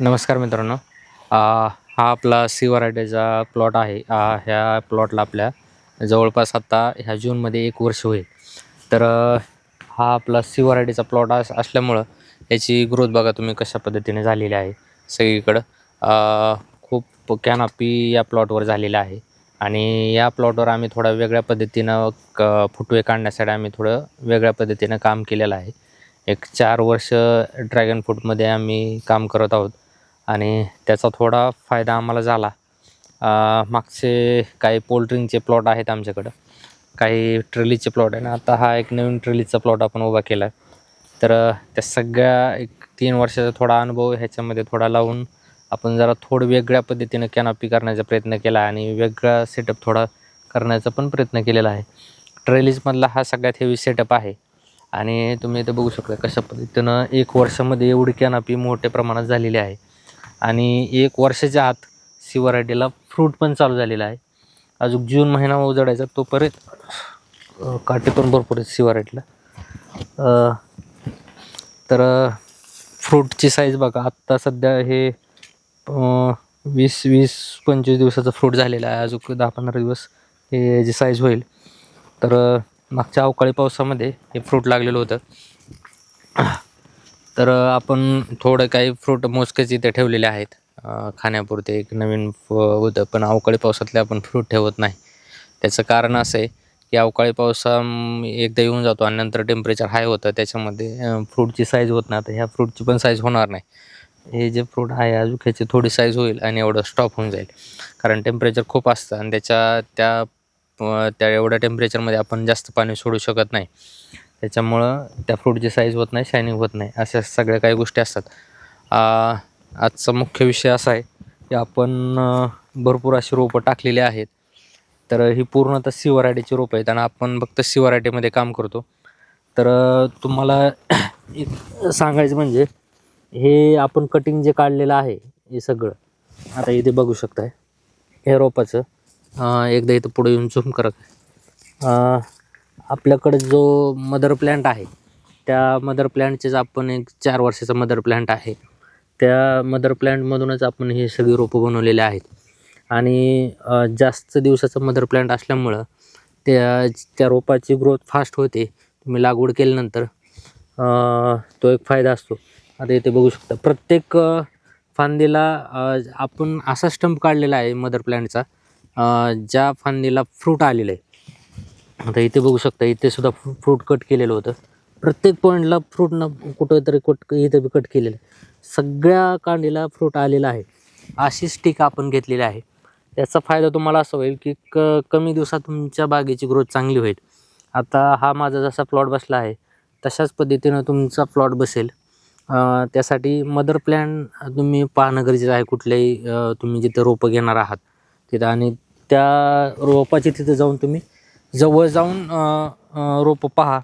नमस्कार मित्रांनो. हा आपला सी वरायटीचा प्लॉट आहे. ह्या प्लॉटला आपल्या जवळपास आता ह्या जूनमध्ये एक वर्ष होईल. तर हा आपला सी वरायटीचा प्लॉट अस असल्यामुळं याची ग्रोथ बघा तुम्ही कशा पद्धतीने झालेली आहे सगळीकडं. खूप कॅनॉपी या प्लॉटवर झालेला आहे. आणि या प्लॉटवर आम्ही थोडा वेगळ्या पद्धतीनं क फुटवे काढण्यासाठी आम्ही थोडं वेगळ्या पद्धतीनं काम केलेलं आहे. एक चार वर्ष ड्रॅगन फ्रूटमध्ये आम्ही काम करत आहोत. आणि त्याचा थोडा फायदा आम्हाला झाला. मागचे काही पोल्ट्रिंगचे प्लॉट आहेत आमच्याकडं. काही ट्रेलीचे प्लॉट आहे ना आता हा एक नवीन ट्रेलीचा प्लॉट आपण उभा केला आहे तर त्या सगळ्या एक तीन वर्षाचा थोडा अनुभव ह्याच्यामध्ये थोडा लावून आपण जरा थोडं वेगळ्या पद्धतीनं कॅनॉपी करण्याचा प्रयत्न केला आणि वेगळा सेटअप थोडा करण्याचा पण प्रयत्न केलेला आहे. ट्रेलीजमधला हा सगळ्यात हेवी सेटअप आहे. आणि तुम्ही इथे बघू शकता कशा पद्धतीनं एक वर्षामध्ये एवढी कॅनॉपी मोठ्या प्रमाणात झालेली आहे. आणि एक वर्षाच्या आत सी व्हरायटीला फ्रूट पण चालू झालेला आहे. अजून जून महिना उजडायचा तो परत काटे पण भरपूर आहेत सी व्हरायटीला तर फ्रूटची साईज बघा आत्ता सध्या हे वीस वीस पंचवीस दिवसाचं फ्रूट झालेला आहे. अजून दहा पंधरा दिवस हे जी साईज होईल. तर मागच्या अवकाळी पावसामध्ये हे फ्रूट लागलेलं होतं. तर आपण थोडं काही फ्रूट मोजकेच इथे ठेवलेले आहेत. खाण्यापुरते एक नवीन फ होतं पण अवकाळी पावसातले आपण फ्रूट ठेवत नाही. त्याचं कारण असं आहे की अवकाळी पावसा एकदा येऊन जातो आणि नंतर टेम्परेचर हाय होतं त्याच्यामध्ये फ्रूटची साईज होत नाही. आता ह्या फ्रूटची पण साईज होणार नाही. हे जे फ्रूट आहे अजून ह्याची थोडी साईज होईल आणि एवढं स्टॉप होऊन जाईल. कारण टेम्परेचर खूप असतं आणि त्याच्या त्या त्या एवढ्या टेम्परेचरमध्ये आपण जास्त पाणी सोडू शकत नाही. त्याच्यामुळं त्या फ्रूटची साईज होत नाही शायनिंग होत नाही अशा सगळ्या काही गोष्टी असतात. आजचा मुख्य विषय असा आहे की आपण भरपूर अशी रोपं टाकलेली आहेत. तर ही पूर्णतः सी वरायटीची रोपं आहेत आणि आपण फक्त सी वरायटीमध्ये काम करतो. तर तुम्हाला एक सांगायचं म्हणजे हे आपण कटिंग जे काढलेलं आहे हे सगळं आता इथे बघू शकताय. हे रोपाचं एकदा इथं पुढे येऊन झूम करत आपल्याकडे जो मदर प्लॅन्ट आहे त्या मदर प्लॅन्टचेच आपण एक चार वर्षाचा मदर प्लॅन्ट आहे. त्या मदर प्लॅन्टमधूनच आपण हे सगळी रोपं बनवलेले आहेत. आणि जास्त दिवसाचा मदर प्लॅन्ट असल्यामुळं त्या त्या रोपाची ग्रोथ फास्ट होते. तुम्ही लागवड केल्यानंतर तो एक फायदा असतो. आता इथे बघू शकता प्रत्येक फांदीला आपण असा स्टंप काढलेला आहे मदर प्लॅन्टचा ज्या फांदीला फ्रूट आलेलं आहे. आता इथे बघू शकता इथे सुद्धा फ्रूट कट केलेलं होतं. प्रत्येक पॉईंटला फ्रूटनं कुठंतरी कट इथं बी कट केलेलं आहे. सगळ्या कांडीला फ्रूट आलेला आहे. अशी स्टिक आपण घेतलेली आहे. त्याचा फायदा तुम्हाला असा होईल की क कमी दिवसात तुमच्या बागेची ग्रोथ चांगली होईल. आता हा माझा जसा प्लॉट बसला आहे तशाच पद्धतीनं तुमचा प्लॉट बसेल. त्यासाठी मदर प्लॅन तुम्ही पाहणं गरजेचं आहे कुठल्याही तुम्ही जिथं रोपं घेणार आहात तिथं. आणि त्या रोपाची तिथं जाऊन तुम्ही जवळ जाऊन रोपं पहा.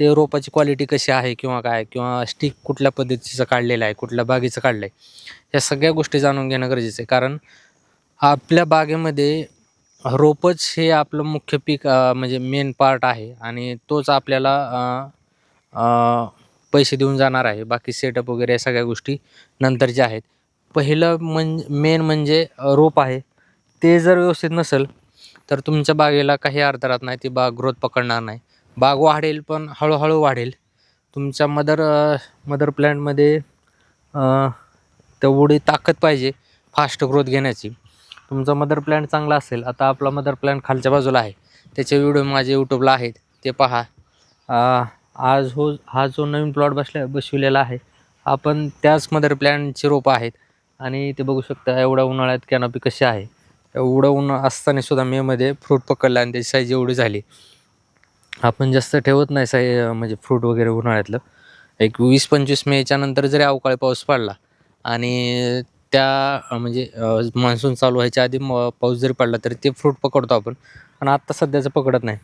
ते रोपाची क्वालिटी कशी आहे किंवा काय किंवा स्टिक कुठल्या पद्धतीचं काढलेलं आहे कुठल्या बागेचं काढलं आहे ह्या सगळ्या गोष्टी जाणून घेणं गरजेचं आहे. कारण आपल्या बागेमध्ये रोपच हे आपलं मुख्य पीक म्हणजे मेन पार्ट आहे आणि तोच आपल्याला पैसे देऊन जाणार आहे. बाकी सेटअप वगैरे या सगळ्या गोष्टी नंतरच्या आहेत. पहिलं म्हण मेन म्हणजे रोप आहे. ते जर व्यवस्थित नसेल तर तुमच्या बागेला काही अर्थ राहत नाही ती बाग ग्रोथ पकडणार नाही. बाग वाढेल पण हळूहळू वाढेल. तुमच्या मदर मदर प्लॅनमध्ये तेवढी ताकद पाहिजे फास्ट ग्रोथ घेण्याची. तुमचा मदर प्लॅन चांगला असेल आता आपला मदर प्लॅन खालच्या बाजूला आहे. त्याचे व्हिडिओ माझे यूट्यूबला आहेत ते पहा. आज हो हा जो नवीन प्लॉट बसल्या बसविलेला आहे आपण त्याच मदर प्लॅनची रोपं आहेत. आणि ते बघू शकता एवढ्या उन्हाळ्यात कॅनॉपी कशी आहे. एवढं ऊन असताना सुद्धा मेमध्ये फ्रूट पकडला आणि त्याची साईज एवढी झाली. आपण जास्त ठेवत नाही साई म्हणजे फ्रूट वगैरे उन्हाळ्यातलं. एक वीस पंचवीस मेच्या नंतर जरी अवकाळी पाऊस पडला आणि त्या म्हणजे मान्सून चालू व्हायच्या आधी म पाऊस जरी पडला तरी ते फ्रूट पकडतो आपण. पण आत्ता सध्याचं पकडत नाही.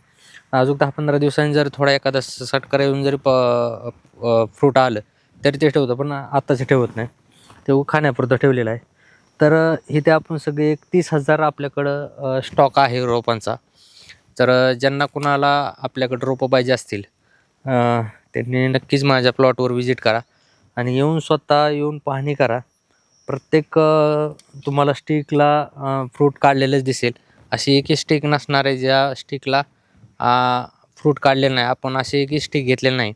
अजून दहा पंधरा दिवसांनी जर थोडा एखादा सटकरा येऊन जरी प फ्रूट आलं तरी ते ठेवतं पण आत्ताचे ठेवत नाही. ते खाण्यापुरतं ठेवलेलं आहे. तर इथे आपण सगळे एक तीस हजार आपल्याकडं स्टॉक आहे रोपांचा. तर ज्यांना कुणाला आपल्याकडं रोपं पाहिजे असतील त्यांनी नक्कीच माझ्या प्लॉटवर व्हिजिट करा आणि येऊन स्वतः येऊन पाहणी करा. प्रत्येक तुम्हाला स्टिकला फ्रूट काढलेलंच दिसेल. अशी एकही स्टिक नसणार आहे ज्या स्टिकला फ्रूट काढलेलं नाही. आपण अशी एकही स्टिक घेतले नाही.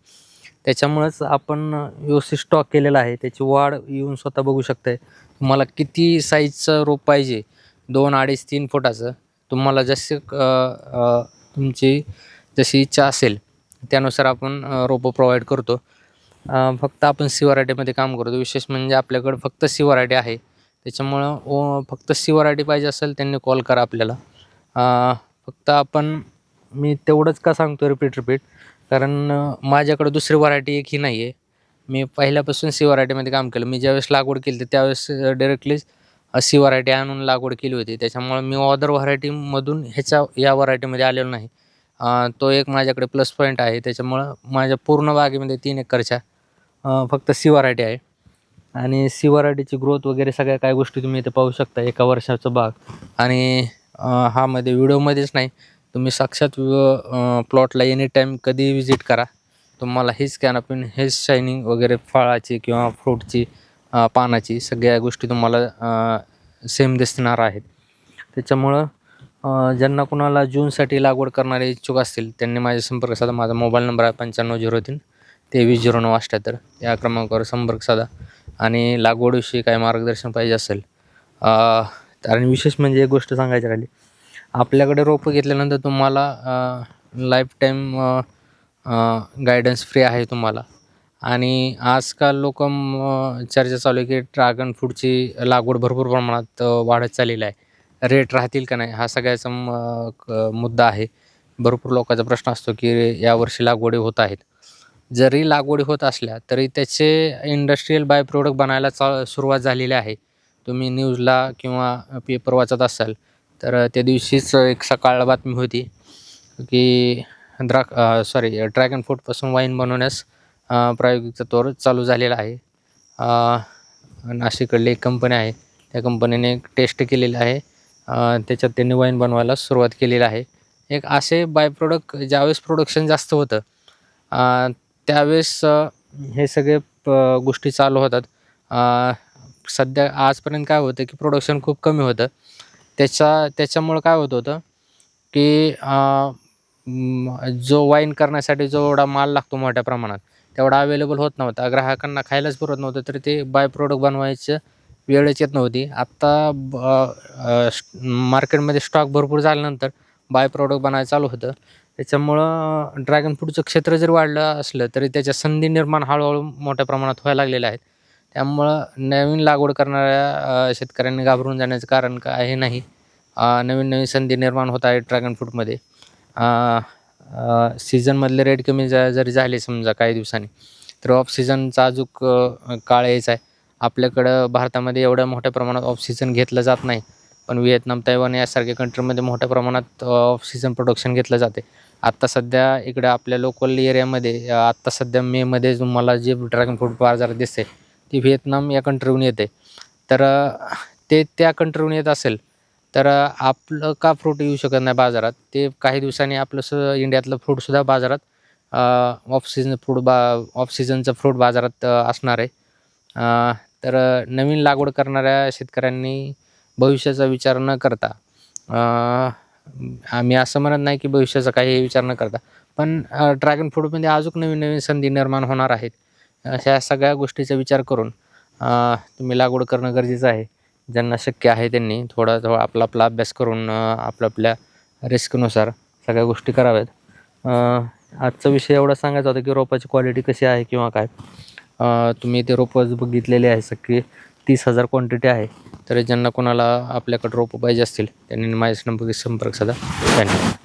त्याच्यामुळंच आपण व्यवस्थित स्टॉक केलेला आहे. त्याची वाढ येऊन स्वतः बघू शकते तुम्हाला किती साईजचं रोप पाहिजे? दोन अडीच तीन फुटाचं. तुम्हाला जसे तुमची जशी इच्छा असेल त्यानुसार आपण रोपं प्रोव्हाइड करतो. फक्त आपण सी वरायटीमध्ये काम करतो. विशेष म्हणजे आपल्याकडं फक्त सी वरायटी आहे. त्याच्यामुळं ओ फक्त सी वरायटी पाहिजे असेल त्यांनी कॉल करा आपल्याला. फक्त आपण मी तेवढंच का सांगतो रिपीट रिपीट कारण माझ्याकडं दुसरी व्हरायटी एक ही नाही आहे मी पहिल्यापासून सी व्हरायटीमध्ये काम केलं. मी ज्यावेळेस लागवड केली होती त्यावेळेस डायरेक्टलीच सी व्हरायटी आणून लागवड केली होती. त्याच्यामुळं मी ऑदर व्हरायटीमधून ह्याच्या या व्हरायटीमध्ये आलेलो नाही. तो एक माझ्याकडे प्लस पॉईंट आहे. त्याच्यामुळं माझ्या पूर्ण बागेमध्ये तीन एकरच्या फक्त सी व्हरायटी आहे. आणि सी व्हरायटीची ग्रोथ वगैरे सगळ्या काय गोष्टी तुम्ही इथे पाहू शकता एका वर्षाचं बाग. आणि हा मध्ये व्हिडिओमध्येच नाही. तुम्ही साक्षात प्लॉटला एनी टाईम कधी व्हिजिट करा. तुम्हाला हेच कॅनपिन हेच शायनिंग वगैरे फळाची किंवा फ्रूटची पानाची सगळ्या गोष्टी तुम्हाला सेम दिसणार आहेत. त्याच्यामुळं ज्यांना कुणाला जूनसाठी लागवड करणारे इच्छुक असतील त्यांनी माझ्या संपर्क साधा. माझा मोबाईल नंबर आहे पंच्याण्णव झिरो तीन तेवीस झिरो नऊ अठ्ठ्याहत्तर. या क्रमांकावर संपर्क साधा. आणि लागवडविषयी काय मार्गदर्शन पाहिजे असेल आणि विशेष म्हणजे एक गोष्ट सांगायची राहिली. आपल्याकडे रोपं घेतल्यानंतर तुम्हाला लाईफ टाईम गायडन्स फ्री आहे तुम्हाला. आणि आजकाल लोक चर्चा चालू आहे की ड्रॅगन फ्रूटची लागवड भरपूर प्रमाणात वाढत चाललेली आहे. रेट राहतील का नाही हा सगळ्याचा म- क- मुद्दा आहे. भरपूर लोकांचा प्रश्न असतो की यावर्षी लागवडी होत आहेत. जरी लागवडी होत असल्या तरी त्याचे इंडस्ट्रीयल बाय प्रोडक्ट बनायला चा सुरुवात झालेली आहे. तुम्ही न्यूजला किंवा पेपर वाचत असाल तर त्या दिवशीच एक सकाळ बातमी होती की द्राक सॉरी ड्रॅगन फ्रूटपासून वाईन बनवण्यास प्रायोगिक प्रायोगिकचा तोर चालू झालेला आहे. नाशिकडली एक कंपनी आहे. त्या कंपनीने एक टेस्ट केलेली आहे. त्याच्यात त्यांनी वाईन बनवायला सुरुवात केलेली आहे. एक असे बाय प्रोडक्ट ज्यावेळेस प्रोडक्शन जास्त होतं त्यावेळेस हे सगळे प गोष्टी चालू होतात. सध्या आजपर्यंत काय होतं की प्रोडक्शन खूप कमी होतं. त्याच्या त्याच्यामुळं काय होत होतं की जो वाईन करण्यासाठी जेवढा माल लागतो मोठ्या प्रमाणात तेवढा अवेलेबल होत नव्हता. ग्राहकांना खायलाच पुरत नव्हतं तर ते बाय प्रोडक्ट बनवायचं वेळच येत नव्हती. आत्ता मार्केटमध्ये स्टॉक भरपूर झाल्यानंतर बाय प्रोडक्ट बनायला चालू होतं. त्याच्यामुळं ड्रॅगन फ्रूटचं क्षेत्र जर वाढलं असलं तरी त्याच्या संधी निर्माण हळूहळू मोठ्या प्रमाणात व्हायला लागलेल्या आहेत. त्यामुळं नवीन लागवड करणाऱ्या शेतकऱ्यांनी घाबरून जाण्याचं कारण काय हे नाही. नवीन नवीन संधी निर्माण होत आहे ड्रॅगन फ्रूटमध्ये सीझनमधले रेट कमी जा जरी झाले समजा काही दिवसांनी तर ऑफ सीझनचा अजूक काळ यायचा आहे. आपल्याकडं भारतामध्ये एवढ्या मोठ्या प्रमाणात ऑफ सीझन घेतलं जात नाही पण व्हिएतनाम तैवान यासारख्या कंट्रीमध्ये मोठ्या प्रमाणात ऑफ सीझन प्रोडक्शन घेतलं जाते. आत्ता सध्या इकडे आपल्या लोकल एरियामध्ये आत्ता सध्या मेमध्ये तुम्हाला जे ड्रॅगन फ्रूट बाजार दिसते ती व्हिएतनाम या कंट्रीहून येते तर ते त्या कंट्रीहून येत असेल तर आपलं का फ्रूट येऊ शकत नाही बाजारात? ते काही दिवसांनी आपलं स इंडियातलं फ्रूटसुद्धा बाजारात ऑफ सीझन फ्रूट बा ऑफ सीझनचं फ्रूट बाजारात असणार आहे. तर नवीन लागवड करणाऱ्या शेतकऱ्यांनी भविष्याचा विचार न करता आम्ही असं म्हणत नाही की भविष्याचा काही विचार न करता पण ड्रॅगन फ्रूटमध्ये अजून नवीन नवीन संधी निर्माण होणार आहेत. अशा सगळ्या गोष्टीचा विचार करून तुम्ही लागवड करणं गरजेचं आहे. ज्यांना शक्य आहे त्यांनी थोडा थोडा आपला आपला अभ्यास करून आपल्या आपल्या रिस्कनुसार सगळ्या गोष्टी कराव्यात. आजचा विषय एवढा सांगायचा होता की रोपाची क्वालिटी कशी आहे किंवा काय. तुम्ही ते रोपं बघितलेले आहे सगळी तीस हजार क्वांटिटी आहे. तर ज्यांना कोणाला आपल्याकडे रोपं पाहिजे असतील त्यांनी माझ्या संपर्क संपर्क साधा. धन्यवाद.